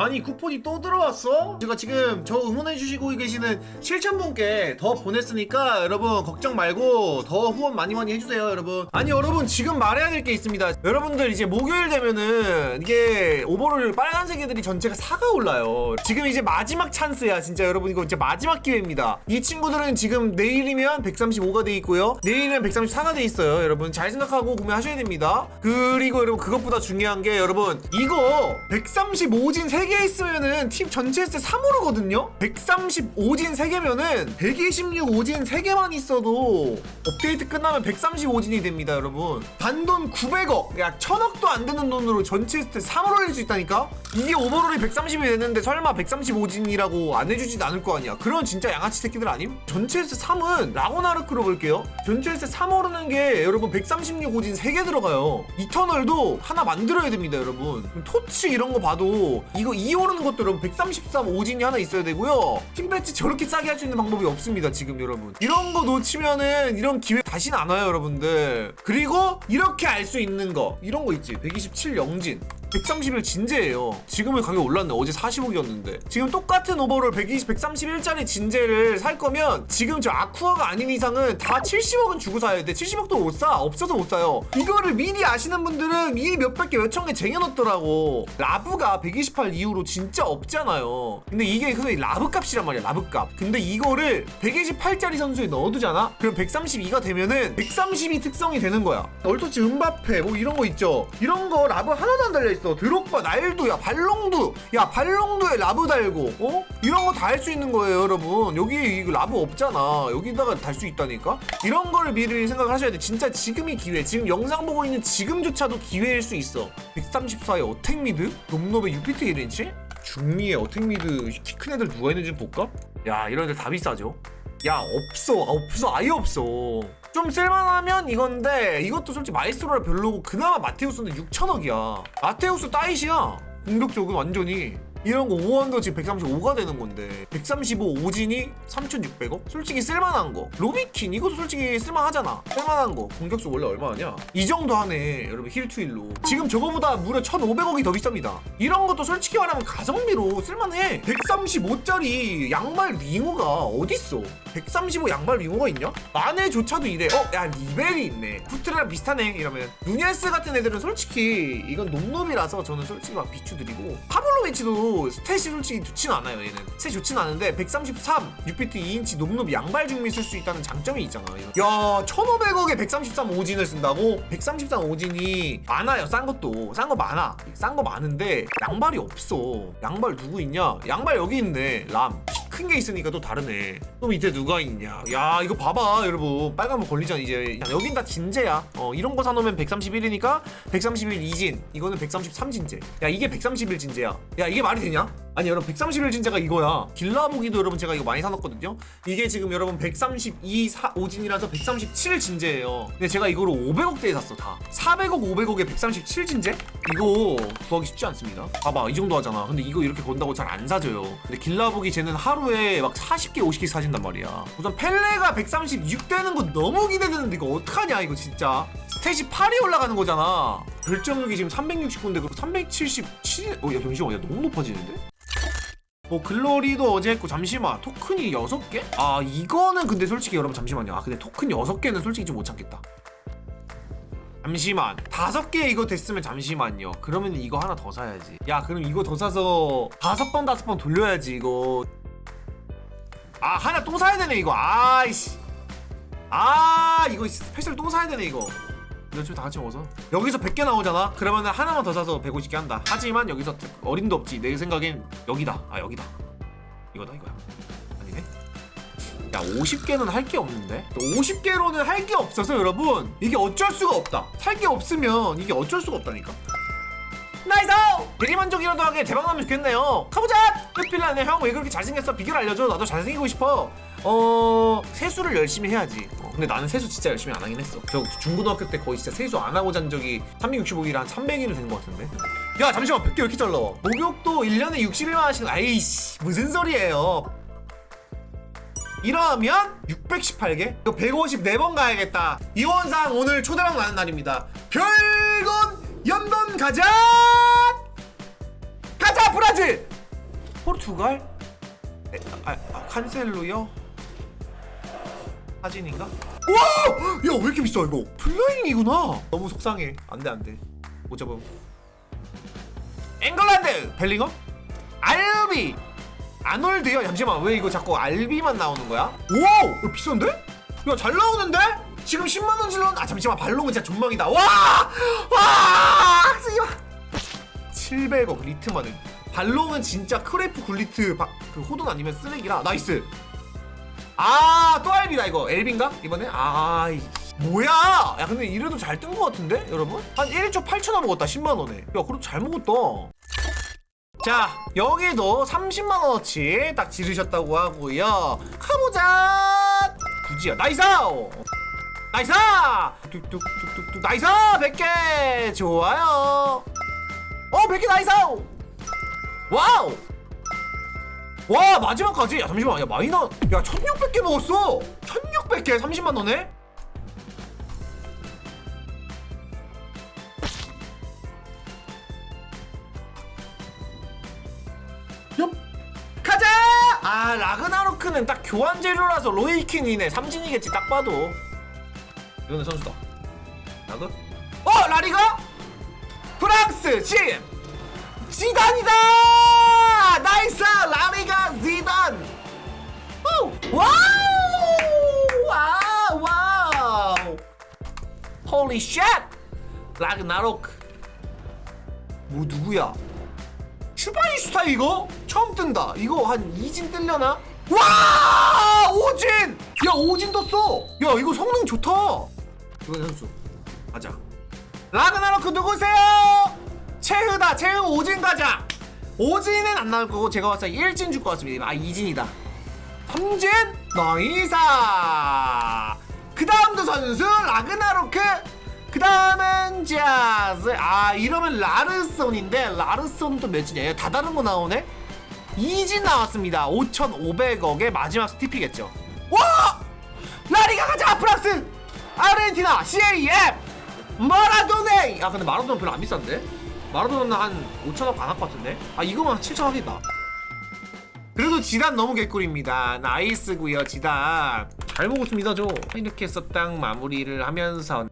아니 쿠폰이 또 들어왔어? 제가 지금 저 응원해주시고 계시는 7,000분께 더 보냈으니까 여러분 걱정 말고 더 후원 많이 많이 해주세요 여러분. 아니 여러분 지금 말해야 될 게 있습니다. 여러분들 이제 목요일 되면은 이게 오버롤 빨간색 애들이 전체가 4가 올라요. 지금 이제 마지막 찬스야 진짜 여러분. 이거 진짜 마지막 기회입니다. 이 친구들은 지금 내일이면 135가 돼 있고요. 내일은 134가 돼 있어요 여러분. 잘 생각하고 구매하셔야 됩니다. 그리고 여러분 그것보다 중요한 게 여러분 이거 135진 3개 있으면은 팀 전체 세 3으로거든요? 135진 3개면은 126 오진 3개만 있어도 업데이트 끝나면 135진이 됩니다 여러분. 단돈 900억 약 1000억도 안 되는 돈으로 전체 스탯 3을 올릴 수 있다니까? 이게 오버롤이 130이 됐는데 설마 135진이라고 안 해주진 않을 거 아니야. 그런 진짜 양아치 새끼들 아님? 전체 스탯 3은 라고나르크로 볼게요. 전체 스탯 3 오르는 게 여러분 136 오진 3개 들어가요. 이터널도 하나 만들어야 됩니다 여러분. 토치 이런 거 봐도 이거 2 오르는 것도 여러분 133 오진이 하나 있어야 되고요. 팀 배치 저렇게 싸게 할 수 있는 방법이 없습니다 지금 여러분. 이런 거 놓치면은 이런 기회 다시는 안 와요 여러분들. 그리고 이렇게 알 수 있는 거. 이런 거 있지. 127 영진 130일 진제예요. 지금은 가격 올랐네. 어제 40억이었는데. 지금 똑같은 오버롤 120, 131짜리 진제를 살 거면 지금 저 아쿠아가 아닌 이상은 다 70억은 주고 사야 돼. 70억도 못 사. 없어서 못 사요. 이거를 미리 아시는 분들은 이 몇백 개, 몇천 개 쟁여놓더라고. 라브가 128 이후로 진짜 없잖아요. 근데 이게 그게 라브 값이란 말이야. 라브 값. 근데 이거를 128짜리 선수에 넣어두잖아? 그럼 132가 되면은 132 특성이 되는 거야. 얼토치 음바페 뭐 이런 거 있죠. 이런 거 라브 하나도 안 달려 있어. 드록바, 날도, 야 발롱도, 야 발롱도에 라브 달고, 어? 이런 거 다 할 수 있는 거예요, 여러분. 여기 이거 라브 없잖아. 여기다가 달 수 있다니까. 이런 거를 미리 생각하셔야 돼. 진짜 지금이 기회. 지금 영상 보고 있는 지금조차도 기회일 수 있어. 134의 어택 미드, 놈놈의 유피트 1인치, 중미의 어택 미드 키 큰 애들 누가 있는지 볼까? 야 이런 애들 다 비싸죠. 야 없어. 아, 없어. 아예 없어. 좀 쓸만하면 이건데 이것도 솔직히 마이스트로라 별로고 그나마 마테우스는 6천억이야. 마테우스 따이시야. 공격적은 완전히 이런 거 5원도 지금 135가 되는 건데 135 오진이 3,600억? 솔직히 쓸만한 거. 로비킨 이것도 솔직히 쓸만하잖아. 쓸만한 거. 공격수 원래 얼마냐? 이 정도 하네 여러분 힐투일로. 지금 저거보다 무려 1,500억이 더 비쌉니다. 이런 것도 솔직히 말하면 가성비로 쓸만해. 135짜리 양말 윙어가 어딨어? 135 양말 윙어가 있냐? 만에조차도 이래. 어? 야 리벨이 있네. 푸트랑 비슷하네 이러면. 누니에스 같은 애들은 솔직히 이건 놈놈이라서 저는 솔직히 막 비추드리고. 파블로비치도 스탯이 솔직히 좋진 않아요 얘는. 스탯 좋진 않은데 133 6피트 2인치 놈놈 양발 중미 쓸 수 있다는 장점이 있잖아 얘는. 야 1500억에 133 오진을 쓴다고? 133 오진이 많아요 싼 것도. 싼 거 많아. 싼 거 많은데 양발이 없어. 양발 누구 있냐? 양발 여기 있네 람 큰 게 있으니까 또 다르네. 또 밑에 누가 있냐? 야 이거 봐봐 여러분 빨간불 걸리잖아 이제. 야, 여긴 다 진제야. 어 이런 거 사놓으면 131이니까 131 이진. 이거는 133 진제. 야 이게 131 진제야. 야 이게 말이 되냐? 아니 여러분 131 진제가 이거야. 길라보기도 여러분 제가 이거 많이 사놨거든요. 이게 지금 여러분 132 사, 오진이라서 137 진제예요. 근데 제가 이거를 500억대에 샀어 다. 400억 500억에 137 진제? 이거 구하기 쉽지 않습니다. 봐봐 이 정도 하잖아. 근데 이거 이렇게 건다고 잘 안 사줘요. 근데 길라보기 쟤는 하루에 막 40개 50개 사진단 말이야. 우선 펠레가 136 되는 거 너무 기대되는데 이거 어떡하냐 이거 진짜. 스탯이 8이 올라가는 거잖아. 결정력이 지금 369인데 그럼 377? 어, 야 잠시만, 야 너무 높아지는데? 뭐 글로리도 어제 했고 잠시만 토큰이 6개? 아 이거는 근데 솔직히 여러분 잠시만요. 아 근데 토큰 6개는 솔직히 좀 못 참겠다. 잠시만. 다섯 개 이거 됐으면 잠시만요. 그러면 이거 하나 더 사야지. 야 그럼 이거 더 사서 다섯 번 다섯 번 돌려야지 이거. 아 하나 또 사야 되네 이거. 아이씨. 아 이거 스페셜 또 사야 되네 이거 며칠 다 같이 먹어서. 여기서 100개 나오잖아? 그러면 하나만 더 사서 150개 한다. 하지만 여기서 어림도 없지. 내 생각엔 여기다. 아 여기다. 이거다 이거야. 아니네. 야 50개는 할 게 없는데? 50개로는 할 게 없어서 여러분. 이게 어쩔 수가 없다. 살 게 없으면 이게 어쩔 수가 없다니까. 나이스! 대리만족이라도 하게 대박 나면 좋겠네요. 가보자! 끝필라네 형 왜 그렇게 잘생겼어 비결 알려줘 나도 잘생기고 싶어 어... 세수를 열심히 해야지 어, 근데 나는 세수 진짜 열심히 안 하긴 했어 저 중고등학교 때 거의 진짜 세수 안 하고 잔 적이 365일 한 300일 된것 같은데 야 잠시만 100개 왜 이렇게 잘라 목욕도 1년에 61만 원씩 아이씨 무슨 소리예요 이러면 618개? 이거 154번 가야겠다. 이원상 오늘 초대박 나는 날입니다. 별건 연돈 가자! 가자 브라질! 포르투갈? 에, 아, 아 칸셀로요? 사진인가? 와! 야 왜 이렇게 비싸 이거? 플라잉이구나. 너무 속상해. 안 돼 안 돼. 못 잡음. england 벨링엄? 알비 아놀드요? 잠시만 왜 이거 자꾸 알비만 나오는 거야? 오! 이거 비싼데? 야 잘 나오는데? 지금 10만원 질렀 아 잠시만 발롱은 진짜 존망이다 와! 와! 학생이야 700억 리트만은 발롱은 진짜 크래프 굴리트 바, 그 호돈 아니면 쓰레기라. 나이스. 아또 알비다 이거. 엘빈가? 이번에? 아이 뭐야? 야 근데 이래도 잘 뜬 거 같은데 여러분? 한 1조 8천원 먹었다 10만원에. 야 그래도 잘 먹었다. 자 여기도 30만원어치 딱 지르셨다고 하고요. 가보자! 굳이야. 나이스 나이스 뚝뚝뚝뚝뚝. 나이스 100개! 좋아요. 어 100개 나이스 와우! 와 마지막까지? 야 잠시만. 야 마이너 야 1600개 먹었어. 1600개 30만원에? 얍. 가자! 아 라그나로크는 딱 교환 재료라서 로이킹이네. 삼진이겠지 딱 봐도. 이거는 선수다. 라그? 어 라리가? 프랑스 지 지단이다! 나이스! 라리가 지단! 오! 와우! 와우 와우! 홀리 쉣 라그나로크. 뭐 누구야? 슈퍼니스타 이거? 처음 뜬다. 이거 한 이진 뜰려나? 와 오진! 야 오진 떴어! 야 이거 성능 좋다! 이건 선수. 가자. 라그나로크 누구세요 체흐다 체흐 오진 가자. 오진은 안 나올 거고 제가 봤을 때 1진 줄 것 같습니다. 아 2진이다. 3진 나이사. 그 다음도 선수 라그나로크. 그 다음은 자즈 아 이러면 라르손인데 라르손도 몇이냐? 다 다른 거 나오네? 2진 나왔습니다. 5,500억의 마지막 스티피겠죠. 와! 라리가 가자 프랑스! 아르헨티나 CAF 마라도네! 아 근데 마라도네 별로 안 비싼데 마라도네는 한 5천억 안 할 것 같은데? 아 이거만 7천억이다. 그래도 지단 너무 개꿀입니다. 나이스구요 지단. 잘 먹었습니다 저. 이렇게 해서 딱 마무리를 하면서